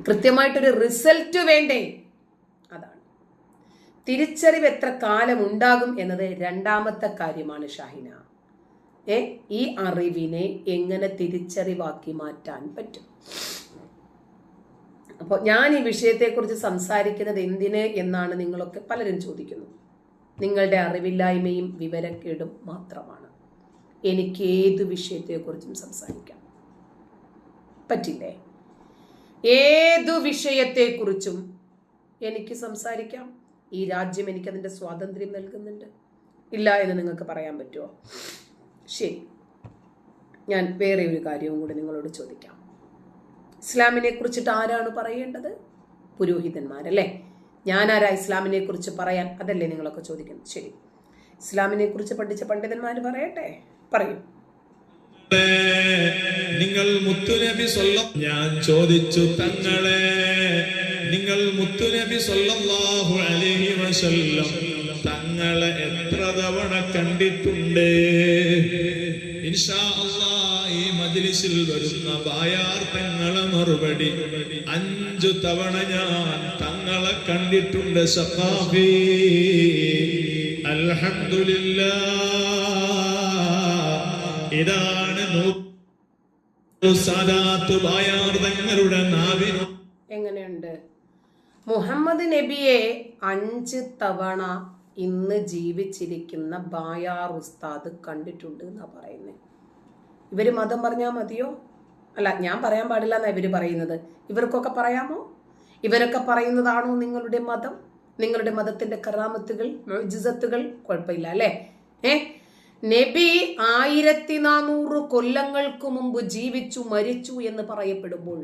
കൃത്യമായിട്ടൊരു റിസൾട്ട് വേണ്ടേ? അതാണ്. തിരിച്ചറിവ് എത്ര കാലം ഉണ്ടാകും എന്നത് രണ്ടാമത്തെ കാര്യമാണ് ഷാഹിന. ഏ ഈ അറിവിനെ എങ്ങനെ തിരിച്ചറിവാക്കി മാറ്റാൻ പറ്റും? അപ്പോൾ ഞാൻ ഈ വിഷയത്തെക്കുറിച്ച് സംസാരിക്കുന്നത് എന്തിന് എന്നാണ് നിങ്ങളൊക്കെ പലരും ചോദിക്കുന്നത് നിങ്ങളുടെ അറിവില്ലായ്മയും വിവരക്കേടും മാത്രമാണ്. എനിക്ക് ഏത് വിഷയത്തെക്കുറിച്ചും സംസാരിക്കാം. പറ്റില്ലേ? ഏതു വിഷയത്തെക്കുറിച്ചും എനിക്ക് സംസാരിക്കാം. ഈ രാജ്യം എനിക്ക് അതിന്റെ സ്വാതന്ത്ര്യം നൽകുന്നുണ്ട്. ഇല്ല എന്ന് നിങ്ങൾക്ക് പറയാൻ പറ്റുമോ? ശരി. ഞാൻ വേറെ ഒരു കാര്യവും കൂടി നിങ്ങളോട് ചോദിക്കാം. ഇസ്ലാമിനെ കുറിച്ചിട്ട് ആരാണ് പറയേണ്ടത്? പുരോഹിതന്മാരല്ലേ? ഞാനാരാ ഇസ്ലാമിനെ കുറിച്ച് പറയാൻ? അതല്ലേ നിങ്ങളൊക്കെ ചോദിക്കുന്നത്. ശരി. ഇസ്ലാമിനെ കുറിച്ച് പഠിച്ച പണ്ഡിതന്മാർ പറയട്ടെ? പറയൂ. നിങ്ങൾ മുത്തുനബി സ്വല്ലം ഞാൻ ചോദിച്ചു തങ്ങളെ നിങ്ങൾ മുത്തുനബി സ്വല്ലല്ലാഹു അലൈഹി വസല്ലം തങ്ങളെ എത്ര തവണ കണ്ടിട്ടുണ്ട്? ഇൻഷാ അള്ളാ ഈ മജ്ലിസിൽ വരുന്ന ബായാർത്ഥങ്ങളെ മറുപടി. അഞ്ചു തവണ ഞാൻ തങ്ങളെ കണ്ടിട്ടുണ്ട് സഖാഫി. അൽഹംദുലില്ലാ ഇതാണ് നൂ- നാവിനു എങ്ങനെയുണ്ട്? മുഹമ്മദ് നബിയെ അഞ്ച് തവണ ഇന്ന് ജീവിച്ചിരിക്കുന്ന ബായാർ ഉസ്താദ് കണ്ടിട്ടുണ്ട് എന്നാ പറയുന്നത് ഇവർ മതം പറഞ്ഞാൽ മതിയോ? അല്ല ഞാൻ പറയാൻ പാടില്ല എന്നാ ഇവർ പറയുന്നത്. ഇവർക്കൊക്കെ പറയാമോ? ഇവരൊക്കെ പറയുന്നതാണോ നിങ്ങളുടെ മതം? നിങ്ങളുടെ മതത്തിന്റെ കറാമത്തുകൾ മുഅ്ജിസത്തുകൾ കുഴപ്പമില്ല അല്ലേ? ഏ? നബി ആയിരത്തി നാനൂറ് കൊല്ലങ്ങൾക്ക് മുമ്പ് ജീവിച്ചു മരിച്ചു എന്ന് പറയപ്പെടുമ്പോൾ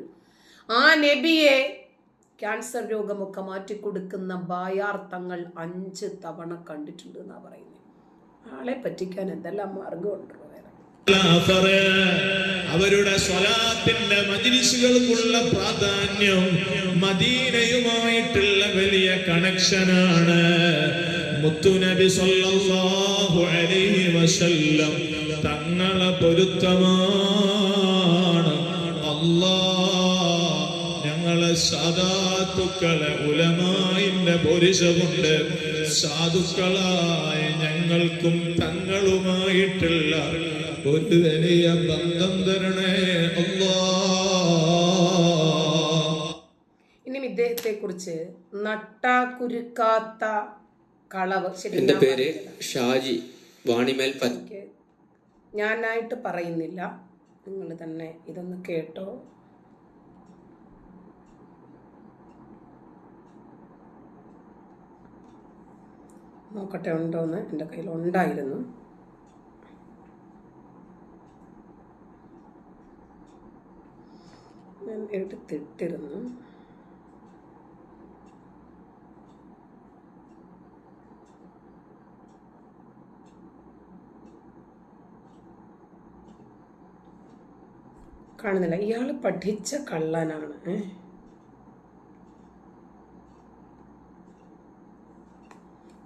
ആ നബിയെ ക്യാൻസർ രോഗമൊക്കെ മാറ്റിക്കൊടുക്കുന്ന ബായാർത്ഥങ്ങൾ അഞ്ച് തവണ കണ്ടിട്ടുണ്ട് എന്നാ പറയുന്നത് ആളെ പറ്റിക്കാൻ എന്തെല്ലാം മാർഗമുണ്ടോ അവരുടെ സ്വലാത്തിന്റെ മജിലിസുകൾക്കുള്ള പ്രാധാന്യം മദീനയുമായിട്ടുള്ള വലിയ കണക്ഷനാണ് മുത്തുനബി സല്ലല്ലാഹു അലൈഹി വസല്ലം തങ്ങളെ പൊരുത്തമാണ്. അല്ലാ ഞങ്ങളെ സാധാത്തുക്കളെ ഉലമായിന്റെ പൊരിശമുണ്ട് സാധുക്കളായ ഞങ്ങൾക്കും തങ്ങളുമായിട്ടുള്ള ഒരു വലിയ ബന്ധം തരണേ അല്ലാ ഇനി ഇദ്ദേഹത്തെ കുറിച്ച് നട്ടാക്കുരുക്കാത്ത കളവ്. ശരി എന്റെ പേര് ഷാജി വാണിമേൽ ഞാനായിട്ട് പറയുന്നില്ല. നിങ്ങൾ തന്നെ ഇതൊന്ന് കേട്ടോ. നോക്കട്ടെ ഉണ്ടോന്ന് എന്റെ കയ്യിൽ ഉണ്ടായിരുന്നു. ഞാൻ എടുത്തിട്ടിരുന്നു. കാണുന്നില്ല. ഇയാൾ പഠിച്ച കള്ളനാണ്.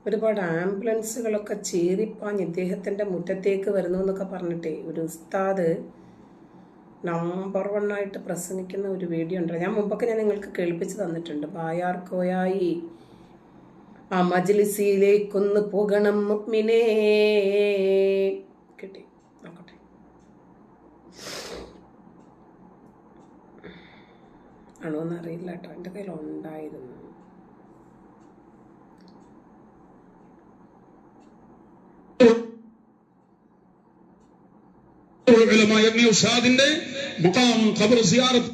ഒരുപാട് ആംബുലൻസുകളൊക്കെ ചീറിപ്പാഞ്ഞ് ഇദ്ദേഹത്തിന്റെ മുറ്റത്തേക്ക് വരുന്നു എന്നൊക്കെ പറഞ്ഞിട്ടേ ഒരു ഉസ്താദ് നമ്പർ വൺ ആയിട്ട് പ്രസംഗിക്കുന്ന ഒരു വീഡിയോ ഉണ്ട്. ഞാൻ മുമ്പൊക്കെ ഞാൻ നിങ്ങൾക്ക് കേൾപ്പിച്ച് തന്നിട്ടുണ്ട്. ബായാർക്കോയായി ആ മജ്ലിസിയിലേക്കൊന്ന് പോകണം മിനേ കിട്ടി നോക്കട്ടെ ആണോ എന്നറിയില്ല കേട്ടോ എന്റെ കയ്യിൽ ഉണ്ടായിരുന്നു മുഖാം ഖബർ സിയാറത്ത്.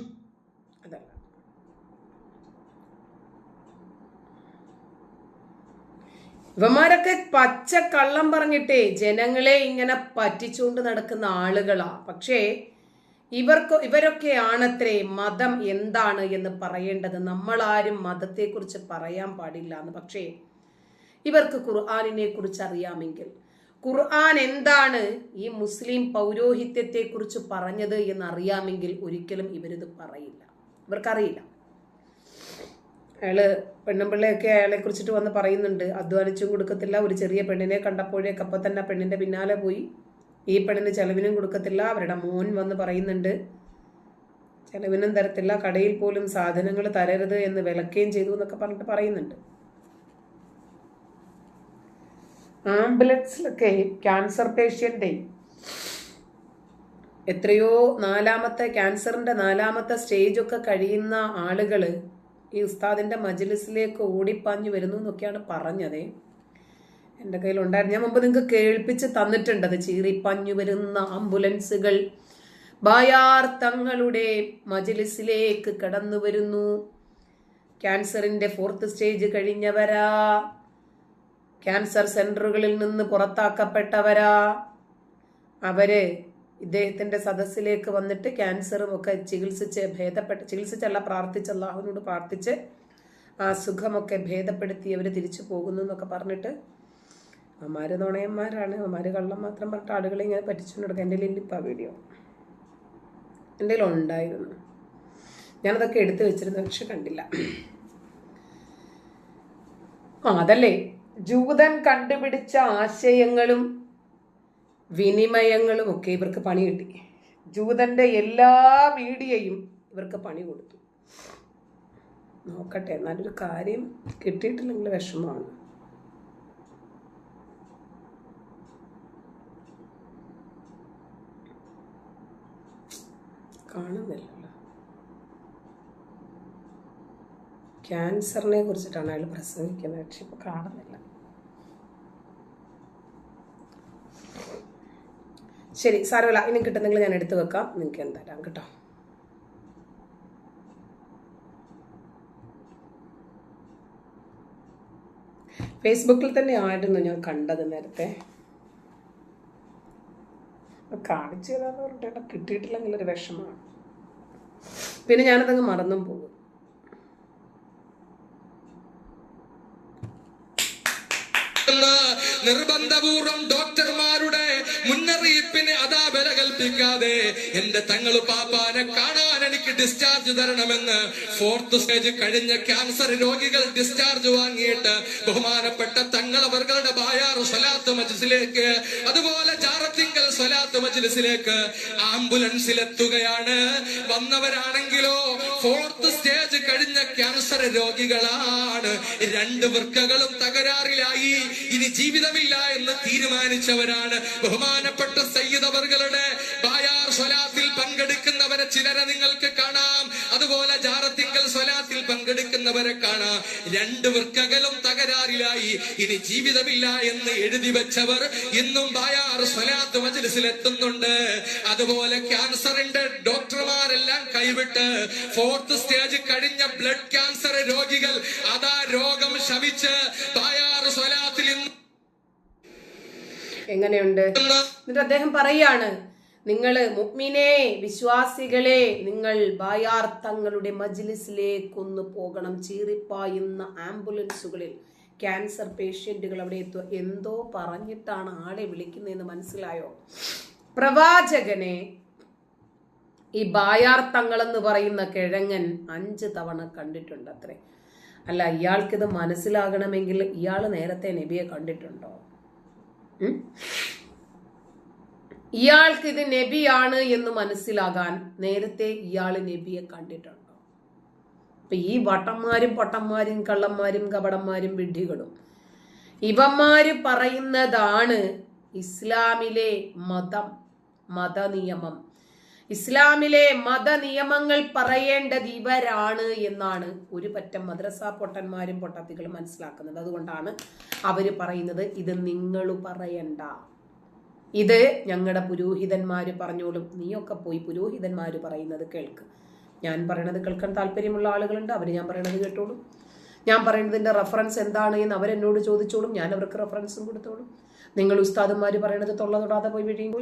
ഇവന്മാരൊക്കെ പച്ച കള്ളം പറഞ്ഞിട്ടേ ജനങ്ങളെ ഇങ്ങനെ പറ്റിച്ചുകൊണ്ട് നടക്കുന്ന ആളുകളാ. പക്ഷേ ഇവർക്ക് ഇവരൊക്കെയാണത്രേ മതം എന്താണ് എന്ന് പറയേണ്ടത്. നമ്മളാരും മതത്തെക്കുറിച്ച് പറയാൻ പാടില്ല എന്ന്. പക്ഷേ ഇവർക്ക് ഖുർആാനിനെ കുറിച്ച് അറിയാമെങ്കിൽ ഖുർആൻ എന്താണ് ഈ മുസ്ലിം പൗരോഹിത്യത്തെക്കുറിച്ച് പറഞ്ഞത് എന്ന് അറിയാമെങ്കിൽ ഒരിക്കലും ഇവരിത് പറയില്ല. ഇവർക്കറിയില്ല. അയാൾ പെണ്ണുമ്പിള്ളയൊക്കെ അയാളെ കുറിച്ചിട്ട് വന്ന് പറയുന്നുണ്ട്. അധ്വാനിച്ചും കൊടുക്കത്തില്ല. ഒരു ചെറിയ പെണ്ണിനെ കണ്ടപ്പോഴേക്കപ്പം തന്നെ പെണ്ണിന്റെ പിന്നാലെ പോയി ഈ പെണ്ണിന് ചെലവിനും കൊടുക്കത്തില്ല. അവരുടെ മോൻ വന്ന് പറയുന്നുണ്ട് ചെലവിനും തരത്തില്ല. കടയിൽ പോലും സാധനങ്ങൾ തരരുത് എന്ന് വിലക്കുകയും ചെയ്തു എന്നൊക്കെ പറഞ്ഞിട്ട് പറയുന്നുണ്ട്. ആംബുലൻസിലൊക്കെ ക്യാൻസർ പേഷ്യന്റെ. എത്രയോ നാലാമത്തെ ക്യാൻസറിന്റെ നാലാമത്തെ സ്റ്റേജ് ഒക്കെ കഴിയുന്ന ആളുകൾ ഈ ഉസ്താദിന്റെ മജിലിസിലേക്ക് ഓടിപ്പാഞ്ഞു വരുന്നു എന്നൊക്കെയാണ് പറഞ്ഞത്. എന്റെ കയ്യിലുണ്ടായിരുന്നു. ഞാൻ മുമ്പ് നിങ്ങൾക്ക് കേൾപ്പിച്ച് തന്നിട്ടുണ്ട്. അത് ചീറിപ്പഞ്ഞു വരുന്ന ആംബുലൻസുകൾ. ബായാർ തങ്ങളുടെ മജ്ലിസിലേക്ക് കടന്നു വരുന്നു. ക്യാൻസറിന്റെ ഫോർത്ത് സ്റ്റേജ് കഴിഞ്ഞവരാ. ക്യാൻസർ സെന്ററുകളിൽ നിന്ന് പുറത്താക്കപ്പെട്ടവരാ. അവർ ഇദ്ദേഹത്തിന്റെ സദസ്സിലേക്ക് വന്നിട്ട് ക്യാൻസറും ഒക്കെ ചികിത്സിച്ച് ഭേദപ്പെട്ട് ചികിത്സിച്ചല്ല പ്രാർത്ഥിച്ച് അള്ളാഹുവിനോട് പ്രാർത്ഥിച്ച് ആ സുഖമൊക്കെ ഭേദപ്പെടുത്തി അവർ തിരിച്ചു പോകുന്നു എന്നൊക്കെ പറഞ്ഞിട്ട് അമാര് നുണയന്മാരാണ്. അമ്മമാർ കള്ളം മാത്രം പറഞ്ഞിട്ട് ആളുകളെ ഇങ്ങനെ പറ്റിച്ചുകൊണ്ട് കൊടുക്കുക എന്റെ ഇല്ലിപ്പ വീഡിയോ. എന്റെ ഉണ്ടായിരുന്നു ഞാനതൊക്കെ എടുത്തു വെച്ചിരുന്നു പക്ഷെ കണ്ടില്ല. ആ അതല്ലേ? ജൂതൻ കണ്ടുപിടിച്ച ആശയങ്ങളും വിനിമയങ്ങളും ഒക്കെ ഇവർക്ക് പണി കിട്ടി. ജൂതന്റെ എല്ലാ മീഡിയയും ഇവർക്ക് പണി കൊടുത്തു. നോക്കട്ടെ എന്നാലൊരു കാര്യം കിട്ടിയിട്ടില്ലെങ്കിൽ വിഷമമാണ്. കാണുന്നില്ലല്ലോ. ക്യാൻസറിനെ കുറിച്ചിട്ടാണ് അയാൾ പ്രസംഗിക്കുന്നത് പക്ഷെ ഇപ്പൊ കാണുന്നില്ല. ശരി സാരമില്ല. ഇനി കിട്ടുന്നെങ്കിൽ ഞാൻ എടുത്തു വെക്കാം. നിങ്ങൾക്ക് എന്തായാലും കേട്ടോ. ഫേസ്ബുക്കിൽ തന്നെ ആയിരുന്നു ഞാൻ കണ്ടത് നേരത്തെ. കാണിച്ചു തരാന്ന് പറഞ്ഞിട്ട് കിട്ടിയിട്ടില്ലെങ്കിൽ ഒരു വിഷമമാണ്. പിന്നെ ഞാനതങ്ങ് മറന്നും പോകും. നിർബന്ധപൂർവം ഡോക്ടർമാരുടെ മുന്നറിയിപ്പിന് പ്രവർത്തിക്കാതെ എന്റെ തങ്ങൾ പാപ്പാനെ കാണാൻ എനിക്ക് ഡിസ്ചാർജ് തരണമെന്ന് ഫോർത്ത് സ്റ്റേജ് കഴിഞ്ഞ ക്യാൻസർ രോഗികൾ ഡിസ്ചാർജ് വാങ്ങിയിട്ട് ബഹുമാനപ്പെട്ട തങ്ങൾ അവർകളുടെ ബായാറു സ്വലാത്ത് മജിസിലേക്ക് അതുപോലെ ചാറത്തിങ്കൽ സ്വലാത്ത് മജിലിസിലേക്ക് ആംബുലൻസിലെത്തുകയാണ് വന്നവരാണെങ്കിലോ ഫോർത്ത് സ്റ്റേജ് കഴിഞ്ഞ ക്യാൻസർ രോഗികളാണ്. രണ്ട് വൃക്കകളും തകരാറിലായി. ഇനി ജീവിതമില്ല എന്ന് തീരുമാനിച്ചവരാണ് ബഹുമാനപ്പെട്ട സയ്യിദ് അവർ രണ്ട് വൃക്കകലും തകരാറിലായി. ഇനി ജീവിതമില്ല എന്ന് എഴുതി വെച്ചവർ ഇന്നും ബായാർ സ്വലാത്ത് മജ്ലിസിൽ എത്തുന്നുണ്ട് അതുപോലെ ക്യാൻസറിന്റെ ഡോക്ടർമാരെല്ലാം കൈവിട്ട് ഫോർത്ത് സ്റ്റേജ് കഴിഞ്ഞ ബ്ലഡ് ക്യാൻസർ രോഗികൾ അതാ രോഗം ശമിച്ച് ബായാർ സ്വലാത്തിൽ എങ്ങനെയുണ്ട്? എന്നിട്ട് അദ്ദേഹം പറയാണ് നിങ്ങൾ മുഗ്മിനെ വിശ്വാസികളെ നിങ്ങൾ ബായാർ തങ്ങളുടെ മജ്ലിസിലേക്കൊന്ന് പോകണം. ചീറിപ്പായുന്ന ആംബുലൻസുകളിൽ ക്യാൻസർ പേഷ്യന്റുകൾ അവിടെ എത്തുക. എന്തോ പറഞ്ഞിട്ടാണ് ആളെ വിളിക്കുന്നതെന്ന് മനസ്സിലായോ? പ്രവാചകനെ ഈ ബായാർ തങ്ങളെന്ന് പറയുന്ന കിഴങ്ങൻ അഞ്ച് തവണ കണ്ടിട്ടുണ്ട് അത്രേ അല്ല ഇയാൾക്കിത് മനസ്സിലാകണമെങ്കിൽ ഇയാൾ നേരത്തെ നബിയെ കണ്ടിട്ടുണ്ടോ? ഇയാൾക്ക് ഇത് നബിയാണ് എന്ന് മനസ്സിലാകാൻ നേരത്തെ ഇയാൾ നബിയെ കണ്ടിട്ടുണ്ടോ. അപ്പൊ ഈ വട്ടന്മാരും പൊട്ടന്മാരും കള്ളന്മാരും കപടന്മാരും വിഡ്ഢികളും ഇവന്മാര് പറയുന്നതാണ് ഇസ്ലാമിലെ മതം മതനിയമം. ഇസ്ലാമിലെ മതനിയമങ്ങൾ പറയേണ്ടത് ഇവരാണ് എന്നാണ് ഒരു പറ്റം മദ്രസ പൊട്ടന്മാരും പൊട്ടത്തികളും മനസ്സിലാക്കുന്നത്. അതുകൊണ്ടാണ് അവർ പറയുന്നത് ഇത് നിങ്ങൾ പറയണ്ട. ഇത് ഞങ്ങളുടെ പുരോഹിതന്മാർ പറഞ്ഞോളും. നീയൊക്കെ പോയി പുരോഹിതന്മാർ പറയുന്നത് കേൾക്ക്. ഞാൻ പറയണത് കേൾക്കാൻ താല്പര്യമുള്ള ആളുകളുണ്ട്. അവർ ഞാൻ പറയണത് കേട്ടോളും. ഞാൻ പറയുന്നതിന്റെ റെഫറൻസ് എന്താണ് എന്ന് അവരെന്നോട് ചോദിച്ചോളും. ഞാൻ അവർക്ക് റെഫറൻസും കൊടുത്തോളും. നിങ്ങൾ ഉസ്താദന്മാർ പറയണത് തൊള്ള തൊടാതെ പോയി വീഴിയും